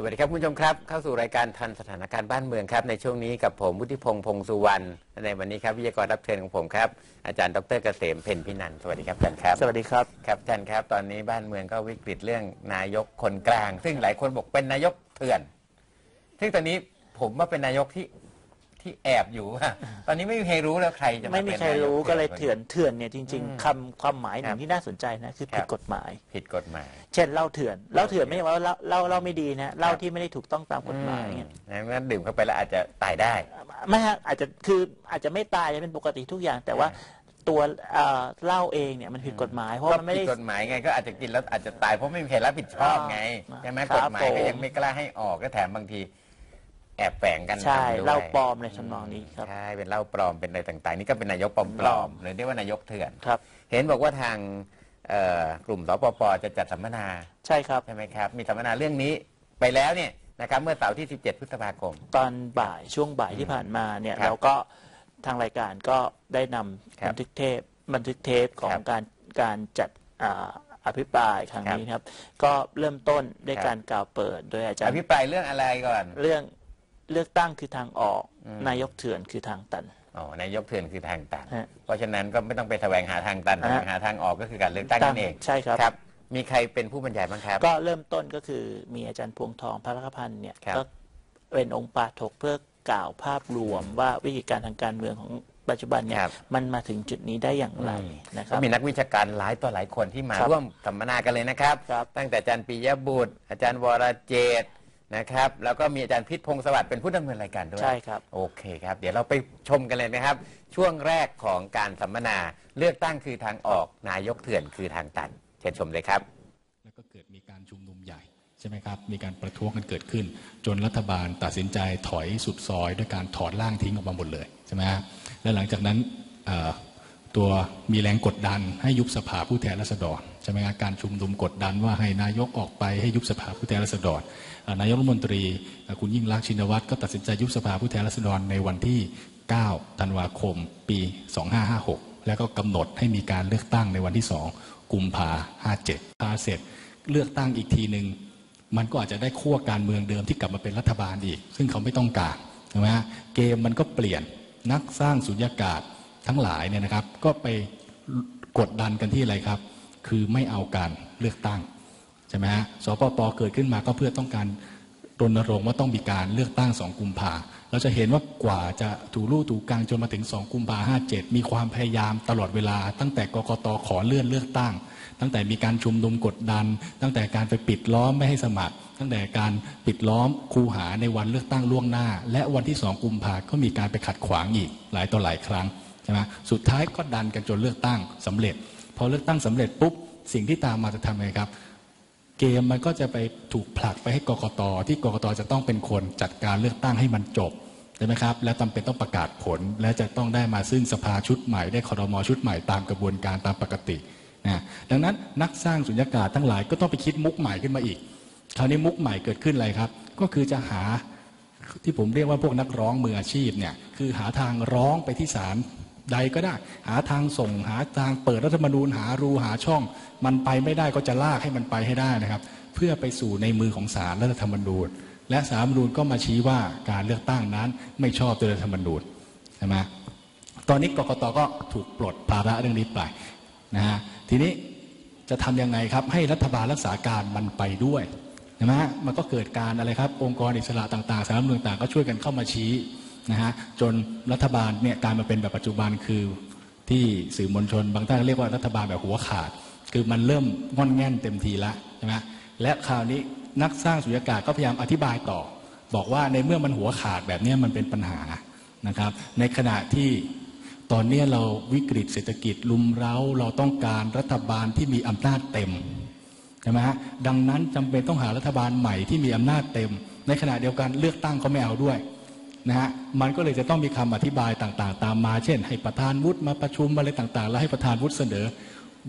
สวัสดีครับคุณผู้ชมครับ เข้าสู่รายการทันสถานการณ์บ้านเมืองครับ ในช่วงนี้กับผมวุฒิพงษ์พงษ์สุวรรณและในวันนี้ครับวิทยากรรับเชิญของผมครับ อาจารย์ดรเกษมเพ็ญพินันท์สวัสดีครับอาจารย์ครับ สวัสดีครับครับอาจารย์ครับ ตอนนี้บ้านเมืองก็วิกฤตเรื่องนายกคนกลาง ซึ่งหลายคนบอกเป็นนายกเถื่อน ซึ่งตอนนี้ผมว่าเป็นนายกที่ ที่แอบอยู่ว่าตอนนี้ไม่มีใครรู้แล้วใครจะาไม่มีเป็นใครนายรู้ก็เลยเถื่อนคเถื่อนเนี่ยจริง อืมๆคำความหมายหนึ่ครังบที่น่าสนใจนะคือครัผิบดกฎหมาย ผิดกฎหมายเช่นเหล้าเถื่อนเหล้าเถื่อนไม่ใช่ว่าเหล้าเหล้าเหล้าไม่ดีนะเหล้าที่ไม่ได้ถูกต้องตามกฎหมายอืเนี่ยมงั้นดื่มเข้าไปแล้วอาจจะตายได้ ไม่ฮะอาจจะคืออาจจะไม่ตายจะเป็นปกติทุกอย่าง แต่ว่าตัวเอ่อเหล้าเองเนี่ยมันผิดกฎหมายเพราะก็มันไม่ผิดได้กฎหมายไงก็อาจจะกินแล้วอาจจะตายเพราะไม่มีใครรับผิดชอบไงอ่าใช่ไหมครักบฎหมายก็ผม ยังไม่กล้าให้ออกก็แถมบางที แอบแฝงกันใช่ทำด้วยเหล้าปลอมในทำนองนี้ครับ ใช่เป็นเหล้าปลอมเป็นอะไรต่าง ๆ นี่ก็เป็นนายกปลอมปลอมๆหรือเรียกว่านายกเถื่อน ครับ เห็นบอกว่าทางเอ่อกลุ่มสปปจะจัดสัมมนาใช่ครับ ใช่ไหมครับ มีสัมมนาเรื่องนี้ไปแล้วเนี่ยนะครับเมื่อเสาร์ที่ 17 พฤษภาคม ตอนบ่ายช่วงบ่ายที่ผ่านมาเนี่ยครับเราก็ทางรายการก็ได้นำครับบันทึกเทปบันทึกเทปของครับการการจัดอ่าอภิปรายครั้งนี้นะครับ ก็เริ่มต้นด้วยครับการกล่าวเปิดโดยอาจารอย์ภิปรายเรื่องอะไรก่อน เรื่อง เลือกตั้งคือทางออกอืมนายกเถื่อนคือทางตัน อ๋อนายกเถื่อนคือทางตัน ฮะเพราะฉะนั้นก็ไม่ต้องไปแสวงหาทางตันแสฮะ วงหาทางออกก็คือการเลือกตั้งนั่นเองใช่ครับ ครับ มีใครเป็นผู้บรรยายบ้างครับ ก็เริ่มต้นก็คือมีอาจารย์พวงทองพระรักพันธ์เนี่ยครับ ก็เป็นองค์ปาถกเพื่อกล่าวภาพรวมว่าวิธีการทางการเมืองของปัจจุบันเนี่ยครับมันมาถึงจุดนี้ได้อย่างไรนะคก็รับ มีนักวิชาการหลายต่อหลายคนที่มาครับร่วมสัมมนากันเลยนะครับ ครับตั้งแต่อาจารย์ปิยบุตร อาจารย์วรเจตน์ นะครับ แล้วก็มีอาจารย์พิษพงศ์สวัสดิ์เป็นผู้ดำเนินรายการด้วยใช่ครับ โอเคครับ เดี๋ยวเราไปชมกันเลยนะครับ ช่วงแรกของการสัมมนาเลือกตั้งคือทางออกนายกเถื่อนคือทางตันเชิญชมเลยครับ แล้วก็เกิดมีการชุมนุมใหญ่ใช่ไหมครับ มีการประท้วงกันเกิดขึ้น จนรัฐบาลตัดสินใจถอยสุดซอย ด้วยการถอดร่างทิ้งออกมาหมดเลยใช่ไหมฮะและหลังจากนั้นเอ่อ ตัวมีแรงกดดัน ให้ยุบสภาผู้แทนราษฎรใช่ไหมครับการชุมนุมกดดันว่าให้นายกออกไปให้ยุบสภาผู้แทนราษฎรนายกรัฐมนตรีคุณยิ่งรักชินวัตรก็ตัดสินใจยุบสภาผู้แทนราษฎรในวันที่ 9 ธันวาคม ปี 2556 แล้วก็กำหนดให้มีการเลือกตั้งในวันที่ 2 กุมภา57พาเสร็จเลือกตั้งอีกทีหนึ่งมันก็อาจจะได้ขั้วการเมืองเดิมที่กลับมาเป็นรัฐบาลอีก ซึ่งเขาไม่ต้องการใช่ไหมฮะเกมมันก็เปลี่ยนนักสร้างสุญญากาศ ทั้งหลายเนี่ยนะครับ ก็ไปกดดันกันที่อะไรครับ คือไม่เอาการเลือกตั้งใช่ไหมฮะสปปเกิดขึ้นมาก็เพื่อต้องการรณรงค์ว่าต้องมีการเลือกตั้งสองกุมภาเราจะเห็นว่ากว่าจะถูรู่ถูกลางจนมาถึงสองกุมภาห้าเจ็ดมีความพยายามตลอดเวลา ตั้งแต่กกตขอเลื่อนเลือกตั้ง ตั้งแต่มีการชุมนุมกดดัน ตั้งแต่การไปปิดล้อมไม่ให้สมัคร ตั้งแต่การปิดล้อมคูหาในวันเลือกตั้งล่วงหน้า และวันที่สองกุมภาก็มีการไปขัดขวางอีกหลายต่อหลายครั้ง ช่ไหมสุดท้ายก็ดันกันจนเลือกตั้งสำเร็จ พอเลือกตั้งสำเร็จปุ๊บสิ่งที่ตามมาจะทำไงครับเกมมันก็จะไปถูกผลักไปให้กกตที่กกตจะต้องเป็นคนจัดการเลือกตั้งให้มันจบใช่ไหมครับ และจำเป็นต้องประกาศผล และจะต้องได้มาซึ่งสภาชุดใหม่ได้คอรมอชุดใหม่ตามกระบวนการตามปกตินะดังนั้นนักสร้างสุญญากาศทั้งหลายก็ต้องไปคิดมุกใหม่ขึ้นมาอีกคราวนี้มุกใหม่เกิดขึ้นอะไรครับ ก็คือจะหาที่ผมเรียกว่าพวกนักร้องมืออาชีพเนี่ยคือหาทางร้องไปที่ศาล ใดก็ได้ หาทางส่งหาทางเปิดรัฐธรรมนูญหารูหาช่อง มันไปไม่ได้ก็จะลากให้มันไปให้ได้นะครับ เพื่อไปสู่ในมือของศาลรัฐธรรมนูญ และศารธรรมนูญก็มาชี้ว่าการเลือกตั้งนั้นไม่ชอบด้วยรัฐธรรมนูญใช่ไหมตอนนี้กกตก็ถูกปลดภาระเรื่องนี้ไปนะฮะทีนี้จะทำยังไงครับให้รัฐบาลรักษาการมันไปด้วยใช่ไหมมันก็เกิดการอะไรครับ องค์กรอิสระต่างๆสารัฐมนูญต่างก็ช่วยกันเข้ามาชี้ นะฮะจนรัฐบาลเนี่ยการมาเป็นแบบปัจจุบันคือที่สื่อมวลชน บางท่านเรียกว่ารัฐบาลแบบหัวขาด คือมันเริ่มงอนแง่นเต็มทีละใช่ไหมและคราวนี้นักสร้างสุญญากาศก็พยายามอธิบายต่อ บอกว่าในเมื่อมันหัวขาดแบบนี้มันเป็นปัญหานะครับ ในขณะที่ตอนนี้เราวิกฤตเศรษฐกิจลุมเร้าเราต้องการรัฐบาลที่มีอำนาจเต็มใช่ไหมฮะดังนั้นจำเป็นต้องหารัฐบาลใหม่ที่มีอำนาจเต็ม ในขณะเดียวกันเลือกตั้งก็ไม่เอาด้วย นะฮะมันก็เลยจะต้องมีคำอธิบายต่าง ๆ ตามมา เช่น ให้ประธานวุฒิมาประชุมอะไรต่าง ๆ แล้วให้ประธานวุฒิเสนอ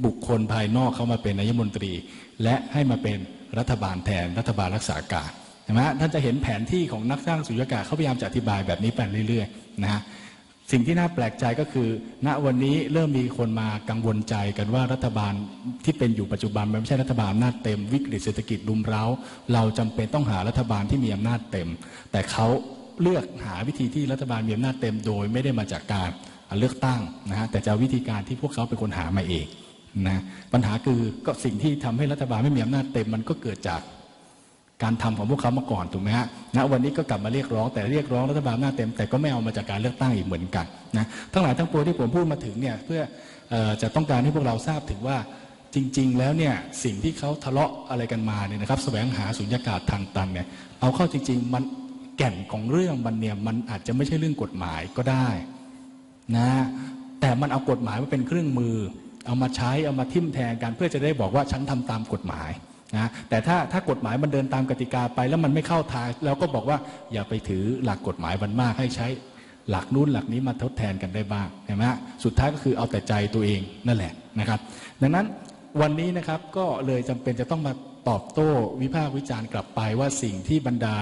บุคคลภายนอกเข้ามาเป็นนายมนตรี และให้มาเป็นรัฐบาลแทนรัฐบาลรักษาการใช่ไหมท่านจะเห็นแผนที่ของนักสร้างสุญญากาศเขาพยายามจะอธิบายแบบนี้ไปเรื่อยๆนะฮะสิ่งที่น่าแปลกใจก็คือ ณวันนี้เริ่มมีคนมากังวลใจกันว่ารัฐบาลที่เป็นอยู่ปัจจุบันมันไม่ใช่รัฐบาลอำนาจเต็มวิกฤตเศรษฐกิจรุมเร้า เราจำเป็นต้องหารัฐบาลที่มีอำนาจเต็ม แต่เขา เลือกหาวิธีที่รัฐบาลมีอำนาจเต็มโดย ไม่ได้มาจากการเลือกตั้งนะฮะแต่จะวิธีการที่พวกเขาเป็นคนหามาเองนะปัญหาคือก็สิ่งที่ทำให้รัฐบาลไม่มีอำนาจเต็มมันก็เกิดจากการทำของพวกเขามาก่อนถูกไหมฮะณวันนี้ก็กลับมาเรียกร้องแต่เรียกร้องรัฐบาลอำนาเต็มแต่ก็ไม่เอามาจากการเลือกตั้งอีกเหมือนกันนะทั้งหลายทั้งปวงที่ผมพูดมาถึงเนี่ยเพื่อออจะต้องการให้พวกเราทราบถึงว่าจริง ๆ แล้วเนี่ยสิ่งที่เขาทะเลาะอะไรกันมาเนี่ยนะครับแสวงหาสุญญากาศทางตันเนี่ยเอาเข้าจริง ๆ มัน แก่นของเรื่องมันเนี่ยมันอาจจะไม่ใช่เรื่องกฎหมายก็ได้นะแต่มันเอากฎหมายมาเป็นเครื่องมือ เอามาใช้เอามาทิ่มแทงกันเพื่อจะได้บอกว่าฉันทำตามกฎหมายนะแต่ถ้าถ้ากฎหมายมันเดินตามกติกาไปแล้วมันไม่เข้าทางเราก็บอกว่าอย่าไปถือหลักกฎหมายมันมากให้ใช้หลักนู้นหลักนี้มาทดแทนกันได้บ้างเห็นไหมสุดท้ายก็คือเอาแต่ใจตัวเองนั่นแหละนะครับ ดังนั้นวันนี้นะครับก็เลยจำเป็นจะต้องมาตอบโต้วิพากษ์วิจารณ์กลับไปว่าสิ่งที่บรรดา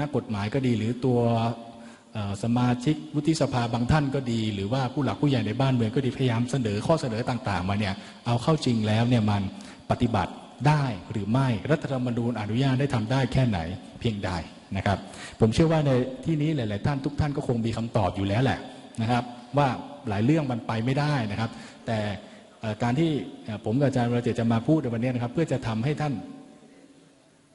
นักกฎหมายก็ดี หรือตัวสมาชิกวุฒิสภาบางท่านก็ดี หรือว่าผู้หลักผู้ใหญ่ในบ้านเมืองก็ดีพยายามเสนอข้อเสนอต่างๆ มาเนี่ยเอาเข้าจริงแล้วเนี่ยมันปฏิบัติได้หรือไม่รัฐธรรมนูญอนุญาตได้ทำได้แค่ไหนเพียงใดนะครับ ผมเชื่อว่าในที่นี้หลาย ๆ ท่านทุกท่านก็คงมีคำตอบอยู่แล้วแหละนะครับ ว่าหลายเรื่องมันไปไม่ได้นะครับ แต่การที่ผมกับอาจารย์วรเจตน์จะมาพูดในวันนี้นะครับ เพื่อจะทำให้ท่าน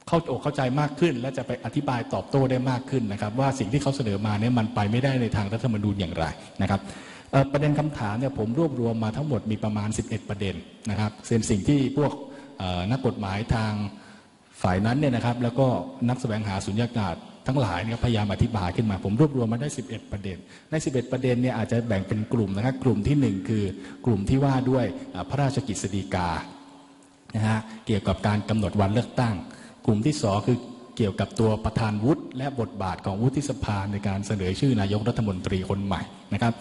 เข้าอกเข้าใจมากขึ้น และจะไปอธิบายตอบโต้ได้มากขึ้นนะครับ ว่าสิ่งที่เขาเสนอมาเนี่ยมันไปไม่ได้ในทางรัฐธรรมนูญอย่างไรนะครับประเด็นคำถามเนี่ยผมรวบรวมมาทั้งหมดมีประมาณ 11 ประเด็นนะครับเป็นสิ่งที่พวกนักกฎหมายทางฝ่ายนั้นเนี่ยนะครับ แล้วก็นักแสวงหาสุญญากาศทั้งหลายเนี่ยพยายามอธิบายขึ้นมา ผมรวบรวมมาได้ 11 ประเด็น ใน 11 ประเด็นเนี่ยอาจจะแบ่งเป็นกลุ่มนะครับกลุ่มที่หนึ่งคือกลุ่มที่ว่าด้วยพระราชกิจสฎีกานะฮะเกี่ยวกับการกำหนดวันเลือกตั้ง กลุ่มที่สองคือเกี่ยวกับตัวประธานวุฒิและบทบาทของวุฒิสภาในการเสนอชื่อนายกรัฐมนตรีคนใหม่นะครับ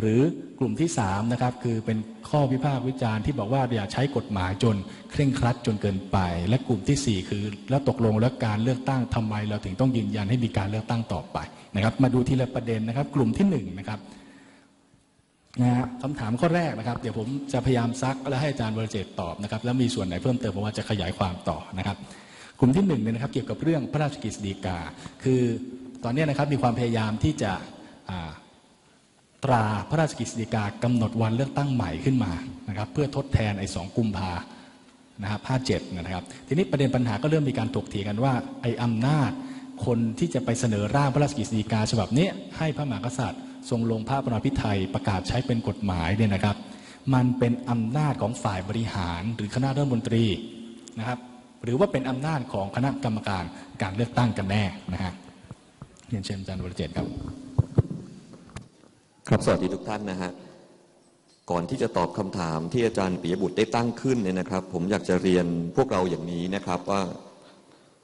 หรือกลุ่มที่สามนะครับคือเป็นข้อวิพากษ์วิจารณ์ที่บอกว่าอย่าใช้กฎหมายจนเคร่งครัดจนเกินไป และกลุ่มที่สี่คือแล้วตกลงแล้วการเลือกตั้งทำไม เราถึงต้องยืนยันให้มีการเลือกตั้งต่อไปนะครับ มาดูทีละประเด็นนะครับ กลุ่มที่หนึ่งนะครับนะฮะคำถามข้อแรกนะครับ เดี๋ยวผมจะพยายามซักและให้อาจารย์วรเจตตอบนะครับแล้วมีส่วนไหนเพิ่มเติมผมว่าจะขยายความต่อนะครับ ลุ่มที่หนึ่งเนี่ยนะครับเกี่ยวกับเรื่องพระราชกฤษฎีกา คือตอนนี้นะครับมีความพยายามที่จะตราพระราชกฤษฎีกากำหนดวันเลือกตั้งใหม่ขึ้นมานะครับเพื่อทดแทนไอ้สองกุมภานะครับห้าเจ็ดนะครับ ทีนี้ประเด็นปัญหาก็เริ่มมีการถกเถียงกันว่าไอ้อำนาจคนที่จะไปเสนอร่างพระราชกฤษฎีกาฉบับนี้ให้พระมหากษัตริย์ ทรงลงพระบรมพิไทยประกาศใช้เป็นกฎหมายเนี่ยนะครับ มันเป็นอำนาจของฝ่ายบริหารหรือคณะรัฐมนตรีนะครับ หรือว่าเป็นอำนาจของคณะกรรมการการเลือกตั้งกันแน่นะฮะเรียนเชิญอาจารย์วรเจตน์ครับ ครับสวัสดีทุกท่านนะฮะก่อนที่จะตอบคำถามที่อาจารย์ปิยบุตรได้ตั้งขึ้นเนี่ยนะครับ ผมอยากจะเรียนพวกเราอย่างนี้นะครับว่า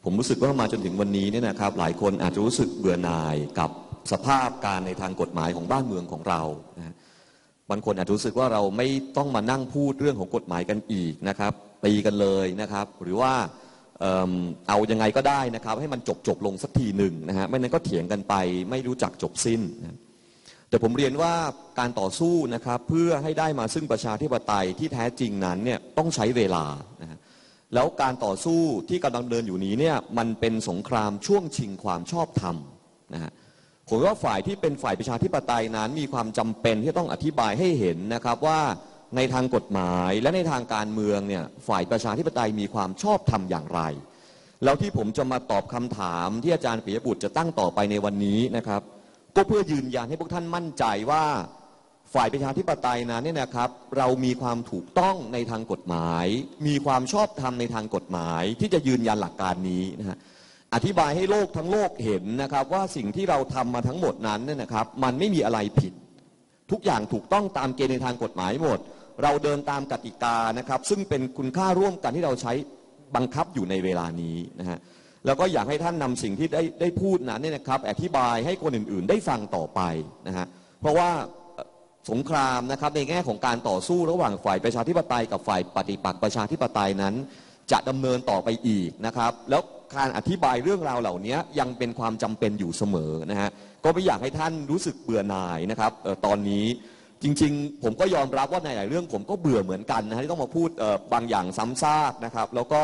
ผมรู้สึกว่ามาจนถึงวันนี้เนี่ยนะครับ หลายคนอาจจะรู้สึกเบื่อหน่ายกับสภาพการในทางกฎหมายของบ้านเมืองของเรานะบางคนอาจจะรู้สึกว่าเราไม่ต้องมานั่งพูดเรื่องของกฎหมายกันอีกนะครับ ตีกันเลยนะครับ หรือว่าเอายังไงก็ได้นะครับ ให้มันจบจบลงสักทีหนึ่งนะฮะไม่นั้นก็เถียงกันไปไม่รู้จักจบสิ้นนะแต่ผมเรียนว่าการต่อสู้นะครับเพื่อให้ได้มาซึ่งประชาธิปไตยที่แท้จริงนั้นเนี่ยต้องใช้เวลานะฮะแล้วการต่อสู้ที่กำลังเดินอยู่นี้เนี่ยมันเป็นสงครามช่วงชิงความชอบธรรมนะฮะผมว่าฝ่ายที่เป็นฝ่ายประชาธิปไตยนั้นมีความจำเป็นที่ต้องอธิบายให้เห็นนะครับว่า ในทางกฎหมายและในทางการเมืองเนี่ยฝ่ายประชาธิปไตยมีความชอบธรรมอย่างไร แล้วที่ผมจะมาตอบคำถามที่อาจารย์ปิยบุตรจะตั้งต่อไปในวันนี้นะครับ ก็เพื่อยืนยันให้พวกท่านมั่นใจว่าฝ่ายประชาธิปไตยนั้นเนี่ยนะครับเรามีความถูกต้องในทางกฎหมาย มีความชอบธรรมในทางกฎหมาย ที่จะยืนยันหลักการนี้นะฮะอธิบายให้โลกทั้งโลกเห็นนะครับว่าสิ่งที่เราทำมาทั้งหมดนั้นเนี่ยนะครับ มันไม่มีอะไรผิด ทุกอย่างถูกต้องตามเกณฑ์ในทางกฎหมายหมด เราเดินตามกติกานะครับซึ่งเป็นคุณค่าร่วมกันที่เราใช้บังคับอยู่ในเวลานี้นะฮะแล้วก็อยากให้ท่านนำสิ่งที่ได้ได้พูดนั้นเนี่ยนะครับอธิบายให้คนอื่นๆ ได้ฟังต่อไปนะฮะเพราะว่าสงครามนะครับในแง่ของการต่อสู้ระหว่างฝ่ายประชาธิปไตยกับฝ่ายปฏิปักษ์ประชาธิปไตยนั้น จะดำเนินต่อไปอีกนะครับ แล้วการอธิบายเรื่องราวเหล่านี้ยังเป็นความจำเป็นอยู่เสมอนะฮะก็ไม่อยากให้ท่านรู้สึกเบื่อหน่ายนะครับออตอนนี้ จริง ๆ ผมก็ยอมรับว่าในหลายเรื่องผมก็เบื่อเหมือนกันนะฮะที่ต้องมาพูดบางอย่างซ้ำซากนะครับ แล้วก็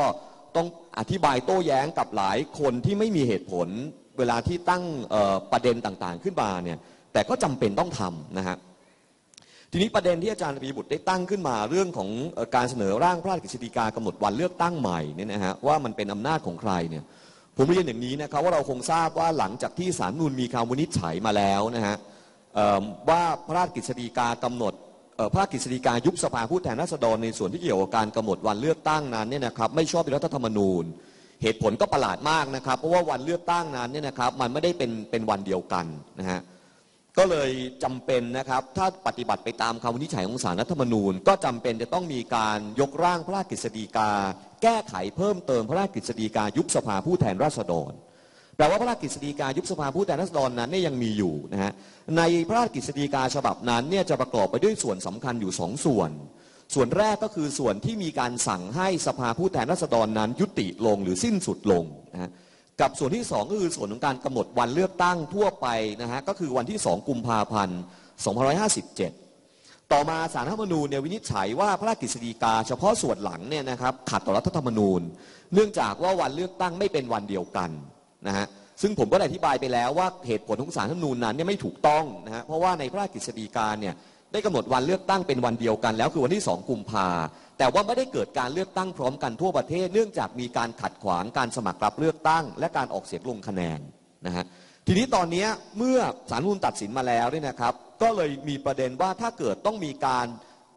ต้องอธิบายโต้แย้งกับหลายคนที่ไม่มีเหตุผล เวลาที่ตั้งประเด็นต่างๆ ขึ้นมาเนี่ยแต่ก็จำเป็นต้องทำนะฮะทีนี้ประเด็นที่อาจารย์ปีบุตรได้ตั้งขึ้นมาเรื่องของการเสนอร่างพระราชกฤษฎีกากำหนดวันเลือกตั้งใหม่เนี่ยนะฮะว่ามันเป็นอำนาจของใครเนี่ยผมเรียนอย่างนี้นะครับว่าเราคงทราบว่าหลังจากที่สารนูลมีคำวินิจฉัยมาแล้วนะฮะ ว่าพระราชกฤษฎีกากำหนดพระราชกฤษฎีกายุบสภาผู้แทนราษฎรในส่วนที่เกี่ยวกับการกำหนดวันเลือกตั้งนั้นเนี่ยนะครับไม่ชอบด้วยรัฐธรรมนูญ เหตุผลก็ประหลาดมากนะครับ เพราะว่าวันเลือกตั้งนั้นเนี่ยนะครับมันไม่ได้เป็นเป็นวันเดียวกันนะฮะก็เลยจำเป็นนะครับถ้าปฏิบัติไปตามคำวินิจฉัยของศาลรัฐธรรมนูญ ก็จำเป็นจะต้องมีการยกร่างพระราชกฤษฎีกา แก้ไขเพิ่มเติมพระราชกฤษฎีกายุบสภาผู้แทนราษฎร แปลว่าพระราชกฤษฎีกายุบสภาผู้แทนราษฎรนั้นเนี่ยยังมีอยู่นะฮะในพระราชกฤษฎีกาฉบับนั้นเนี่ยจะประกอบไปด้วยส่วนสำคัญอยู่สองส่วน ส่วนแรกก็คือส่วนที่มีการสั่งให้สภาผู้แทนราษฎรนั้น ยุติลงหรือสิ้นสุดลงนะฮะกับส่วนที่ 2 ก็คือส่วนของการกำหนดวันเลือกตั้งทั่วไปนะฮะก็คือวันที่ 2 กุมภาพันธ์2557 ต่อมาสารรัฐธรรมนูญเนี่ยวินิจฉัยว่าพระราชกฤษฎีกา เฉพาะส่วนหลังเนี่ยนะครับขัดต่อรัฐธรรมนูญ เนื่องจากว่าวันเลือกตั้งไม่เป็นวันเดียวกัน นะฮะซึ่งผมก็ได้อธิบายไปแล้วว่าเหตุผลของสารรัฐธรรมนูญนั้นเนี่ยไม่ถูกต้องนะฮะเพราะว่าในพระราชกฤษฎีกาเนี่ยได้กำหนดวันเลือกตั้งเป็นวันเดียวกันแล้วคือวันที่ 2 กุมภาแต่ว่าไม่ได้เกิดการเลือกตั้งพร้อมกันทั่วประเทศ เนื่องจากมีการขัดขวางการสมัครรับเลือกตั้ง และการออกเสียงลงคะแนนนะฮะทีนี้ตอนนี้เมื่อสารรัฐมนูญตัดสินมาแล้วเนี่ยนะครับ ก็เลยมีประเด็นว่าถ้าเกิดต้องมีการ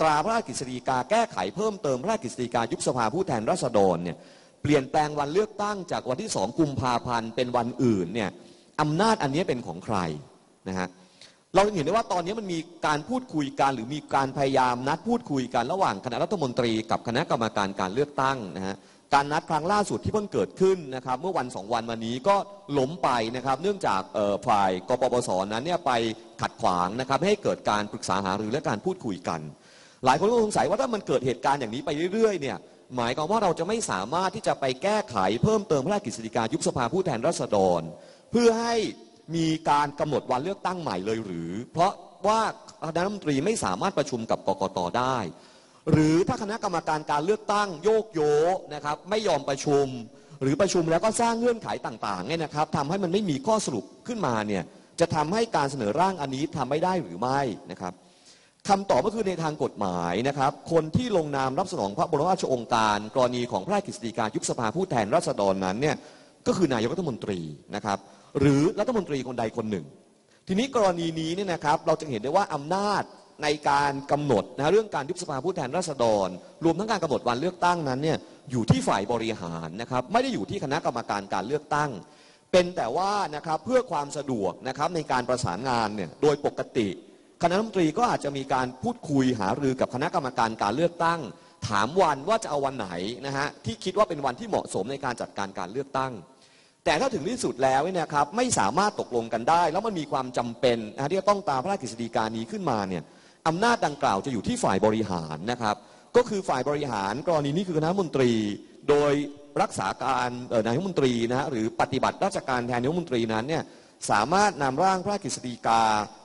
ตราพระราชกฤษฎีกาแก้ไขเพิ่มเติมพระราชกฤษฎีกายุบสภาผู้แทนราษฎรเนี่ย ปลี่ยนแปลงวันเลือกตั้งจากวันที่2กุมภาพันธ์เป็นวันอื่นเนี่ยอำนาจอันนี้เป็นของใครนะฮะเราเห็นได้ว่าตอนนี้มันมีการพูดคุยกันหรือมีการพยายามนัดพูดคุยกันระหว่างคณะรัฐมนตรี กับคณะกรรมการการเลือกตั้งนะฮะการนัดครั้งล่าสุดที่เพิ่งเกิดขึ้นนะครับเมื่อวันสองวันมานี้ก็ล้มไปนะครับเนื่องจากฝ่ายกปปสนั้นเนี่ยไปขัดขวางนะครับให้เกิดการปรึกษาหารือและการพูดคุยกัน หลายคนก็สงสัยว่าถ้ามันเกิดเหตุการณ์อย่างนี้ไปเรื่อยๆเนี่ย หมายความว่าเราจะไม่สามารถที่จะไปแก้ไขเพิ่มเติมพระราชกฤษฎีกายุบสภาผู้แทนราษฎร เพื่อให้มีการกำหนดวันเลือกตั้งใหม่เลยหรือ เพราะว่าคณะรัฐมนตรีไม่สามารถประชุมกับกกตได้ หรือถ้าคณะกรรมการการเลือกตั้งโยกโยนะครับไม่ยอมประชุม หรือประชุมแล้วก็สร้างเงื่อนไขต่างๆเนี่ยนะครับทำให้มันไม่มีข้อสรุปขึ้นมาเนี่ยจะทำให้การเสนอร่างอันนี้ทำไม่ได้หรือไม่นะครับ คำตอบก็คือในทางกฎหมายนะครับ คนที่ลงนามรับสนองพระบรมราชโองการ กรณีของพระราชกฤษฎีกายุบสภาผู้แทนราษฎรนั้นเนี่ยก็คือนายกรัฐมนตรีนะครับ หรือรัฐมนตรีคนใดคนหนึ่ง ทีนี้กรณีนี้เนี่ยนะครับเราจะเห็นได้ว่าอำนาจในการกำหนดนะเรื่องการยุบสภาผู้แทนราษฎร รวมทั้งการกำหนดวันเลือกตั้งนั้นเนี่ยอยู่ที่ฝ่ายบริหารนะครับ ไม่ได้อยู่ที่คณะกรรมการการเลือกตั้ง เป็นแต่ว่านะครับเพื่อความสะดวกนะครับในการประสานงานเนี่ยโดยปกติ คณะรัฐมนตรีก็อาจจะมีการพูดคุยหารือกับคณะกรรมการการเลือกตั้ง ถามวันว่าจะเอาวันไหนนะฮะที่คิดว่าเป็นวันที่เหมาะสมในการจัดการการเลือกตั้ง แต่ถ้าถึงที่สุดแล้วเนี่ยครับไม่สามารถตกลงกันได้ แล้วมันมีความจำเป็นนะฮะที่จะต้องตามพระราชกฤษฎีกานี้ขึ้นมาเนี่ยอำนาจดังกล่าวจะอยู่ที่ฝ่ายบริหารนะครับ ก็คือฝ่ายบริหารกรณีนี้คือคณะมนตรี โดยรักษาการนายกมนตรีนะฮะหรือปฏิบัติราชการแทนนายกมนตรีนั้นเนี่ย สามารถนำร่างพระราชกฤษฎีกา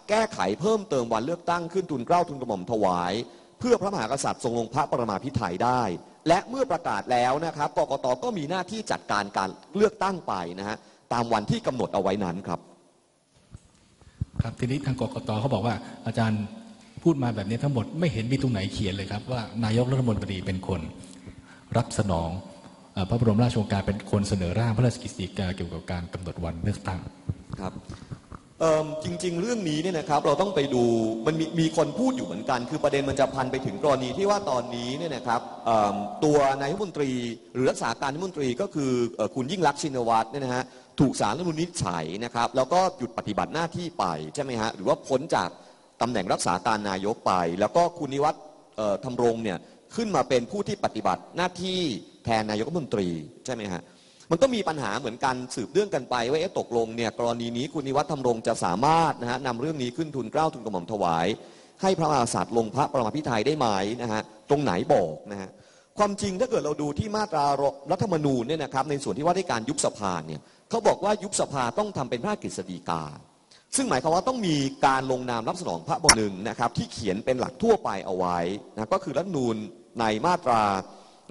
แก้ไขเพิ่มเติมวันเลือกตั้งขึ้นทุนเกล้าทุนกระหม่อมถวาย เพื่อพระมหากษัตริย์ทรงลงพระประมาพิไทยได้ และเมื่อประกาศแล้วนะครับกกตก็มีหน้าที่จัดการการเลือกตั้งไปนะฮะตามวันที่กำหนดเอาไว้นั้นครับ ครับทีนี้ทางกกตเขาบอกว่าอาจารย์พูดมาแบบนี้ทั้งหมดไม่เห็นมีตรงไหนเขียนเลยครับว่านายกรัฐมนตรีเป็นคน รับสนอง พระบรมราชโองการเป็นคนเสนอร่างพระราชกฤษฎีกาเกี่ยวกับการกำหนดวันเลือกตั้งครับจริง ๆ เรื่องนี้เนี่ยนะครับเราต้องไปดูมันมีมีคนพูดอยู่เหมือนกัน คือประเด็นมันจะพันไปถึงกรณีที่ว่าตอนนี้เนี่ยนะครับตัวนายกมนตรี หรือรักษาการนายกมนตรีก็คือคุณยิ่งรักชินวัตรเนี่ยนะฮะถูกสารรัฐมนูญวิจฉัยนะครับแล้วก็หยุดปฏิบัติหน้าที่ไปใช่ไหมฮะหรือว่าพ้นจากตำแหน่งรักษาการนายกไป แล้วก็คุณนิวัฒน์เอ่อทำรงเนี่ยขึ้นมาเป็นผู้ที่ปฏิบัติหน้าที่ แทนนายกรัฐมนตรีใช่ไหมฮะมันก็มีปัญหาเหมือนกันสืบเรื่องกันไปว่าเอ๊ะตกลงเนี่ยกรณีนี้คุณนิวัฒน์ธรรมรงจะสามารถนะฮะนำเรื่องนี้ขึ้นทุนเกล้าทุนกระหม่อมถวาย ให้พระมหากษัตริย์ลงพระประมาพิไทยได้ไหมนะฮะตรงไหนบอกนะฮะความจริงถ้าเกิดเราดูที่มาตรารัฐธรรมนูญเนี่ยนะครับในส่วนที่ว่าด้วยการยุบสภาเนี่ยเขาบอกว่ายุบสภาต้องทำเป็นพระกฤษฎีกา ซึ่งหมายความว่าต้องมีการลงนามรับสนองพระบรมหนึ่งนะครับที่เขียนเป็นหลักทั่วไปเอาไว้นะก็คือรัฐธรรมนูญในมาตรา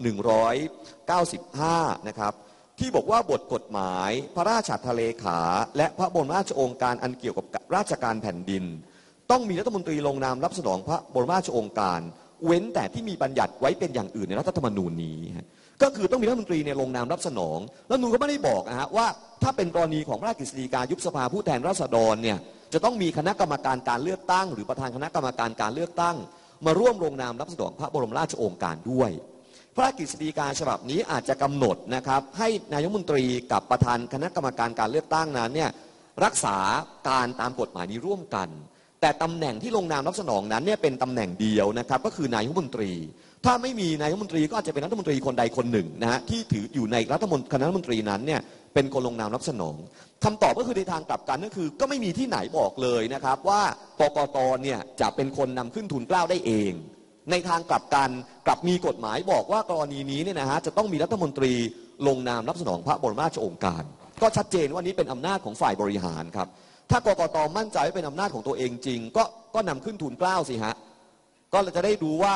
195 นะครับที่บอกว่าบทกฎหมาย พระราชอัฐเลขา และพระบรมราชโองการอันเกี่ยวกับราชการแผ่นดิน ต้องมีรัฐมนตรีลงนามรับสนองพระบรมราชโองการ เว้นแต่ที่มีบัญญัติไว้เป็นอย่างอื่นในรัฐธรรมนูญนี้ ก็คือต้องมีรัฐมนตรีเนี่ยลงนามรับสนองรัฐธรรมนูก็ไม่ได้บอกนะฮะว่าถ้าเป็นกรณีของพระราชกฤษฎีกายุบสภาผู้แทนราษฎรเนี่ยจะต้องมีคณะกรรมการการเลือกตั้ง หรือประธานคณะกรรมการการเลือกตั้ง มาร่วมลงนามรับสนองพระบรมราชโองการด้วย พระราชกฤษฎีกาฉบับนี้อาจจะกำหนดนะครับให้นายกมนตรีกับประธานคณะกรรมการการเลือกตั้งนั้นเนี่ยรักษาการตามกฎหมายนี้ร่วมกัน แต่ตำแหน่งที่ลงนามรับสนองนั้นเนี่ยเป็นตำแหน่งเดียวนะครับก็คือนายกมนตรี ถ้าไม่มีนายกมนตรีก็อาจจะเป็นรัฐมนตรีคนใดคนหนึ่งนะฮะที่ถืออยู่ในรัฐมนตรีคณะรัฐมนตรีนั้นเนี่ยเป็นคนลงนามรับสนองคำตอบก็คือในทางกลับกันก็คือ ก็ไม่มีที่ไหนบอกเลยนะครับว่ากกตเนี่ยจะเป็นคนนำขึ้นทุนกล้าวได้เอง ในทางกลับกันกลับมีกฎหมายบอกว่ากรณีนี้เนี่ยนะฮะจะต้องมีรัฐมนตรีลงนามรับสนองพระบรมราชโองการ ก็ชัดเจนว่านี้เป็นอำนาจของฝ่ายบริหารครับ ถ้ากกตมั่นใจว่าเป็นอำนาจของตัวเองจริง ก็ก็นำขึ้นทุนเกล้าสิฮะก็เราจะได้ดูว่า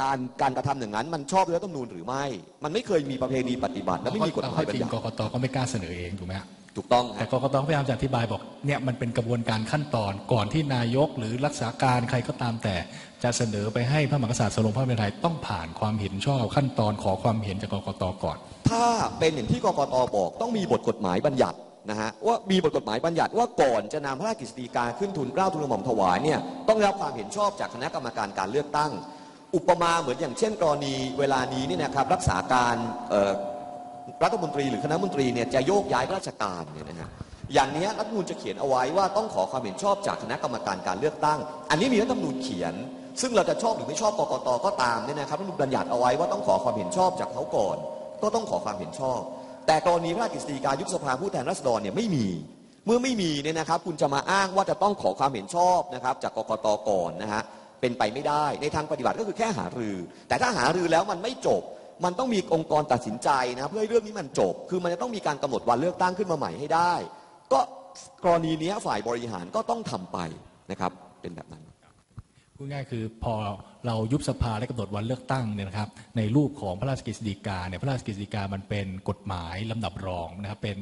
การการกระทำอย่างนั้น มันชอบด้วยรัฐธรรมนูญหรือไม่ มันไม่เคยมีประเพณีปฏิบัติ และไม่มีกฎหมายข้อบัญจริงญัติกกตก็ไม่กล้าเสนอเองถูกไหม ถูกต้องแต่ฮะกกตพยายามจะอธิบายบอกเนี่ยมันเป็นกระบวนการขั้นตอนก่อนที่นายกหรือรักษาการใครก็ตามแต่จะเสนอไปให้พระมหากษัตริย์ทรงพระเป็นไทยต้องผ่านความเห็นชอบขั้นตอนขอความเห็นจากกกตก่อน ถ้าเป็นอย่างที่กกตบอกต้องมีบทกฎหมายบัญญัตินะฮะว่ามีบทกฎหมายบัญญัติว่าก่อนจะนำพระราชกฤษฎีกาขึ้นทุนเกล้าทุนกระหม่อมถวายเนี่ยต้องได้รับความเห็นชอบจากคณะกรรมการการเลือกตั้ง อุปมาเหมือนอย่างเช่น กรณีเวลานี้เนี่ยนะครับรักษาการเอ่อ รัฐมนตรีหรือคณะมนตรีเนี่ยจะโยกย้ายราชการเนี่ยนะฮะอย่างนี้รัฐมนูญจะเขียนเอาไว้ว่าต้องขอความเห็นชอบจากคณะกรรมการการเลือกตั้ง อันนี้มีรัฐมนูญเขียน ซึ่งเราจะชอบหรือไม่ชอบกกตก็ตามเนี่ยนะครับรัฐมนูญบัญญัติเอาไว้ว่าต้องขอความเห็นชอบจากเขาก่อน ก็ต้องขอความเห็นชอบ แต่กรณีพระราชกฤษฎีกายุบสภาผู้แทนราษฎรเนี่ยไม่มีเมื่อไม่มีเนี่ยนะครับ คุณจะมาอ้างว่าจะต้องขอความเห็นชอบนะครับ จากกกตก่อนนะฮะเป็นไปไม่ได้ในทางปฏิบัติก็คือแค่หารือ แต่ถ้าหารือแล้วมันไม่จบ มันต้องมีองค์กรตัดสินใจนะเพื่อให้เรื่องนี้มันจบ คือมันจะต้องมีการกำหนดวันเลือกตั้งขึ้นมาใหม่ให้ได้ ก็กรณีนี้ฝ่ายบริหารก็ต้องทำไปนะครับ เป็นแบบนั้นพูดง่ายคือพอเรายุบสภาและกำหนดวันเลือกตั้งเนี่ยนะครับในรูปของพระราชกฤษฎีกาเนี่ยพระราชกฤษฎีกามันเป็นกฎหมายลำดับรองนะครับเป็น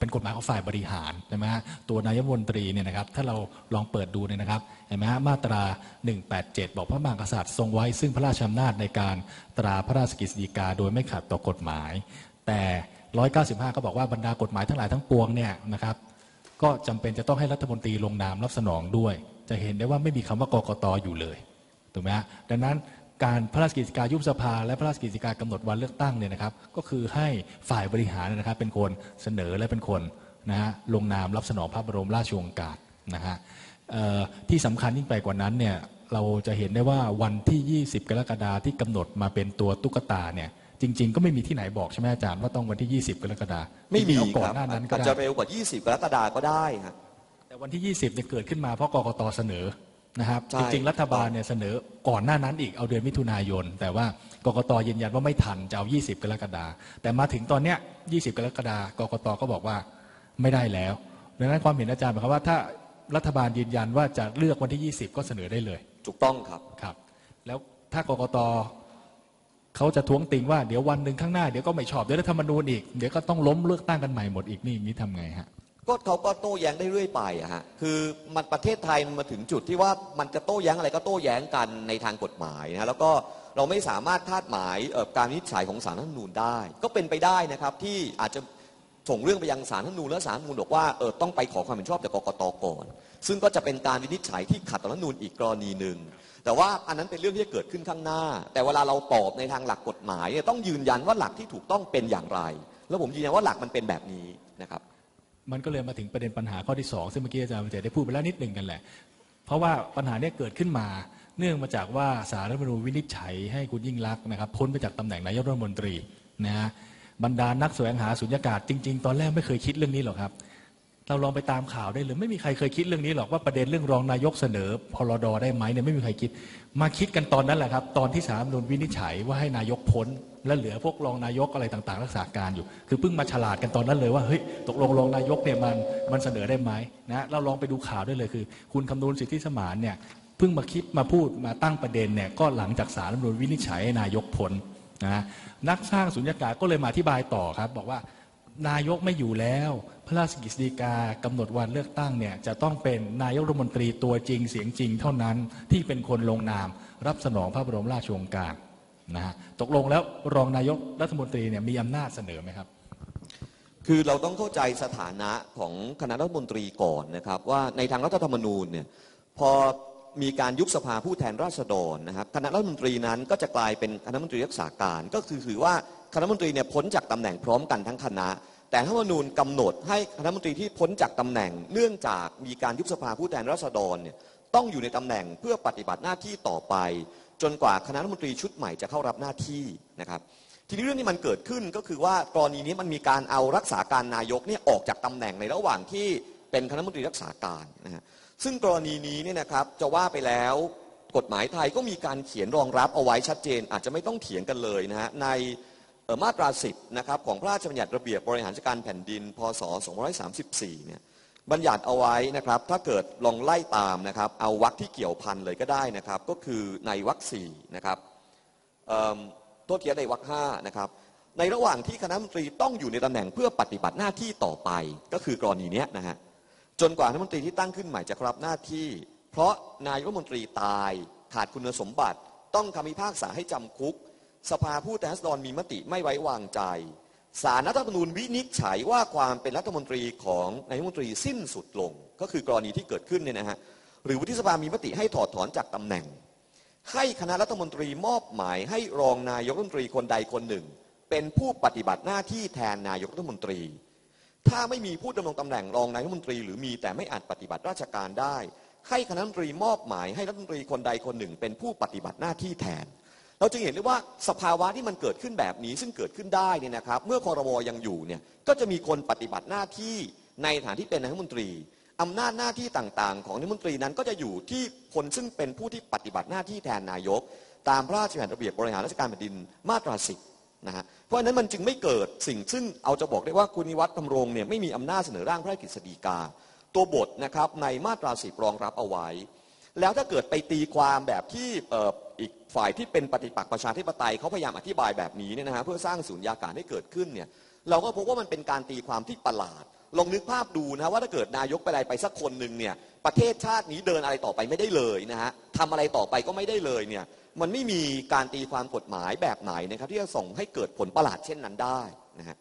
เป็นกฎหมายของฝ่ายบริหารใช่ไหมฮะตัวนายมนตรีเนี่ยนะครับถ้าเราลองเปิดดูเนี่ยนะครับเห็นไหมฮะมาตรา 187 บอกพระมหากษัตริย์ทรงไว้ ซึ่งพระราชอำนาจในการตราพระราชกฤษฎีกาโดยไม่ขัดต่อกฎหมาย แต่ 195 ก็บอกว่าบรรดากฎหมายทั้งหลายทั้งปวงเนี่ยนะครับก็จำเป็นจะต้องให้รัฐมนตรีลงนามรับสนองด้วย จะเห็นได้ว่าไม่มีคำว่ากกตอยู่เลยถูกไหมฮะดังนั้น การพระราชกฤษฎีกายุบสภา และพระราชกฤษฎีกากำหนดวันเลือกตั้งเนี่ยนะครับ ก็คือให้ฝ่ายบริหารนะครับ เป็นคนเสนอและเป็นคนนะฮะลงนามรับสนองพระบรมราชโองการนะฮะเอ่อที่สำคัญยิ่งไปกว่านั้นเนี่ยเราจะเห็นได้ว่าวันที่ 20 กรกฎาคมที่กำหนดมาเป็นตัวตุ๊กตาเนี่ยจริง ๆ ก็ไม่มีที่ไหนบอกใช่ไหมอาจารย์ว่าต้องวันที่ 20 กรกฎาคมไม่มีเอาก่อคนรับหน้านั้นก็อาจได้จะเร็วกว่า 20 กรกฎาคมก็ได้ฮะแต่วันที่ 20เนี่ยเกิดขึ้นมาเพราะกกตเสนอ นะครับใช่จริง ๆ รัฐบาลเนี่ยเสนอก่อนหน้านั้นอีกเอาเดือนมิถุนายน แต่ว่ากกตยืนยันว่าไม่ทันจะเอา 20 กรกฎาคมแต่มาถึงตอนเนี้ย 20 กรกฎาคมกกตก็บอกว่าไม่ได้แล้วดังนั้นความเห็นอาจารย์หมายความว่าถ้ารัฐบาลยืนยันว่าจะเลือกวันที่ 20 ก็เสนอได้เลยถูกต้องครับครับ แล้วถ้ากกตเขาจะท้วงติงว่าเดี๋ยววันหนึ่งข้างหน้าเดี๋ยวก็ไม่ชอบเดี๋ยวรัฐธรรมนูญอีกเดี๋ยวก็ต้องล้มเลือกตั้งกันใหม่หมดอีกนี่อย่างนี้ทำไงฮะ ก็เขาก็โต้แย้งได้เรื่อยไปอะฮะ คือมันประเทศไทยมันมาถึงจุดที่ว่ามันจะโต้แย้งอะไรก็โต้แย้งกันในทางกฎหมายนะแล้วก็เราไม่สามารถคาดหมายการวินิจฉัยของศาลรัฐธรรมนูญได้ ก็เป็นไปได้นะครับที่อาจจะส่งเรื่องไปยังศาลรัฐธรรมนูญแล้วศาลรัฐธรรมนูญบอกว่าเออต้องไปขอความเห็นชอบจากกกตก่อน ซึ่งก็จะเป็นการวินิจฉัยที่ขัดต่อรัฐธรรมนูญอีกกรณีหนึ่งแต่ว่าอันนั้นเป็นเรื่องที่จะเกิดขึ้นข้างหน้า แต่เวลาเราตอบในทางหลักกฎหมายเนี่ยต้องยืนยันว่าหลักที่ถูกต้องเป็นอย่างไร แล้วผมยืนยันว่าหลักมันเป็นแบบนี้นะครับ มันก็เลยมาถึงประเด็นปัญหาข้อที่สองซึ่งเมื่อกี้อาจารย์เจได้พูดไปแล้วนิดหนึ่งกันแหละ เพราะว่าปัญหาเนี้เกิดขึ้นมา เนื่องมาจากว่าสารรัฐธรรมนูญวินิจฉัยให้คุณยิ่งรักษณ์นะครับพ้นไปจากตำแหน่งนายกรัฐมนตรีนะฮะบรรดานักแสวงหาสุญญากาศจริง ๆ ตอนแรกไม่เคยคิดเรื่องนี้หรอกครับ เราลองไปตามข่าวได้เลยไม่มีใครเคยคิดเรื่องนี้หรอกว่าประเด็นเรื่องรองนายกเสนอพรดได้ไหมเนี่ยไม่มีใครคิด มาคิดกันตอนนั้นแหละครับ ตอนที่สารรัฐธรรมนูญวินิจฉัยว่าให้นายกพ้น และเหลือพวกรองนายกอะไรต่างๆ รักษาการอยู่ คือเพิ่งมาฉลาดกันตอนนั้นเลยว่าเฮ้ยตกลงรองนายกเนี่ยมันมันเสนอได้ไหมนะเราลองไปดูข่าวได้เลยคือ คุณคำนูนสิทธิสมานเนี่ยเพิ่งมาคิดมาพูดมาตั้งประเด็นเนี่ยก็หลังจากสารรัฐมนูญวินิจฉัยให้นายกพ้นนะนักสร้างสุญญากาศก็เลยมาอธิบายต่อครับ บอกว่า นายกไม่อยู่แล้ว พระราชกฤษฎีกากำหนดวันเลือกตั้งเนี่ยจะต้องเป็นนายกรัฐมนตรีตัวจริงเสียงจริงเท่านั้นที่เป็นคนลงนาม รับสนองพระบรมราชโองการนะฮะตกลงแล้วรองนายกรัฐมนตรีเนี่ยมีอำนาจเสนอไหมครับ คือเราต้องเข้าใจสถานะของคณะรัฐมนตรีก่อนนะครับ ว่าในทางรัฐธรรมนูญเนี่ยพอมีการยุบสภาผู้แทนราษฎรนะครับคณะรัฐมนตรีนั้นก็จะกลายเป็นคณะรัฐมนตรีรักษาการก็คือถือว่า คณะมนตรีเนี่ยพ้นจากตำแหน่งพร้อมกันทั้งคณะ แต่รัฐธรรมนูญกำหนดให้คณะรัฐมนตรีที่พ้นจากตำแหน่ง เนื่องจากมีการยุบสภาผู้แทนราษฎรเนี่ยต้องอยู่ในตำแหน่งเพื่อปฏิบัติหน้าที่ต่อไป จนกว่าคณะรัฐมนตรีชุดใหม่จะเข้ารับหน้าที่นะครับทีนี้เรื่องที่มันเกิดขึ้นก็คือว่ากรณีนี้มันมีการเอารักษาการนายกเนี่ยออกจากตำแหน่งในระหว่างที่เป็นคณะมนตรีรักษาการนะฮะซึ่งกรณีนี้เนี่ยนะครับจะว่าไปแล้วกฎหมายไทยก็มีการเขียนรองรับเอาไว้ชัดเจน อาจจะไม่ต้องเถียงกันเลยนะฮะใน มาตรา 10 นะครับของพระราชบัญญัติระเบียบบริหารราชการแผ่นดิน พศ 2534 เนี่ยบัญญัติเอาไว้นะครับ ถ้าเกิดลองไล่ตามนะครับ เอาวรรคที่เกี่ยวพันเลยก็ได้นะครับ ก็คือในวรรคสี่นะครับโทษทีในวรรคห้านะครับ ในระหว่างที่คณะมนตรีต้องอยู่ในตำแหน่งเพื่อปฏิบัติหน้าที่ต่อไป ก็คือกรณีนี้นะฮะ จนกว่ารัฐมนตรีที่ตั้งขึ้นใหม่จะรับหน้าที่ เพราะนายรัฐมนตรีตายขาดคุณสมบัติ ต้องคำพิพากษาให้จำคุก สภาผู้แทนราษฎรมีมติไม่ไว้วางใจสารรัฐธรรมนูญวินิจฉัยว่าความเป็นรัฐมนตรีของนายรัฐมนตรีสิ้นสุดลง ก็คือกรณีที่เกิดขึ้นเนี่ยนะฮะหรือวุฒิสภามีมติให้ถอดถอนจากตำแหน่ง ให้คณะรัฐมนตรีมอบหมายให้รองนายกรัฐมนตรีคนใดคนหนึ่ง เป็นผู้ปฏิบัติหน้าที่แทนนายกรัฐมนตรี ถ้าไม่มีผู้ดำรงตำแหน่งรองนายกรัฐมนตรี หรือมีแต่ไม่อาจปฏิบัติราชการได้ ให้คณะรัฐมนตรีมอบหมายให้รัฐมนตรีคนใดคนหนึ่ง เป็นผู้ปฏิบัติหน้าที่แทน เราจึงเห็นได้ว่าสภาวะที่มันเกิดขึ้นแบบนี้ซึ่งเกิดขึ้นได้เนี่ยนะครับ เมื่อคอรมอยังอยู่เนี่ยก็จะมีคนปฏิบัติหน้าที่ในฐานที่เป็นนายกรัฐมนตรีอำนาจหน้าที่ต่างๆ ของนายกรัฐมนตรีนั้นก็จะอยู่ที่คนซึ่งเป็นผู้ที่ปฏิบัติหน้าที่แทนนายก ตามพระราชบัญญัติระเบียบบริหารราชการแผ่นดินมาตราสิบนะฮะเพราะฉะนั้นมันจึงไม่เกิดสิ่งซึ่งเอาจะบอกได้ว่าคุณนิวัฒน์ทำรงเนี่ยไม่มีอำนาจเสนอร่างพระราชกฤษฎีกา ตัวบทนะครับในมาตราสิบรองรับเอาไว้ แล้วถ้าเกิดไปตีความแบบที่อออีกฝ่ายที่เป็นปฏิปักษ์ประชาธิปไตยเขาพยายามอธิบายแบบนี้เนี่ยนะฮะเพื่อสร้างสุญญากาศให้เกิดขึ้นเนี่ยเราก็พบว่ามันเป็นการตีความที่ประหลาด ลองนึกภาพดูนะว่าถ้าเกิดนายกไปอะไรไปสักคนหนึ่งเนี่ยประเทศชาตินี้เดินอะไรต่อไปไม่ได้เลยนะฮะทำอะไรต่อไปก็ไม่ได้เลยเนี่ยมันไม่มีการตีความกฎหมายแบบไหนนะครับที่จะส่งให้เกิดผลประหลาดเช่นนั้นได้นะฮะ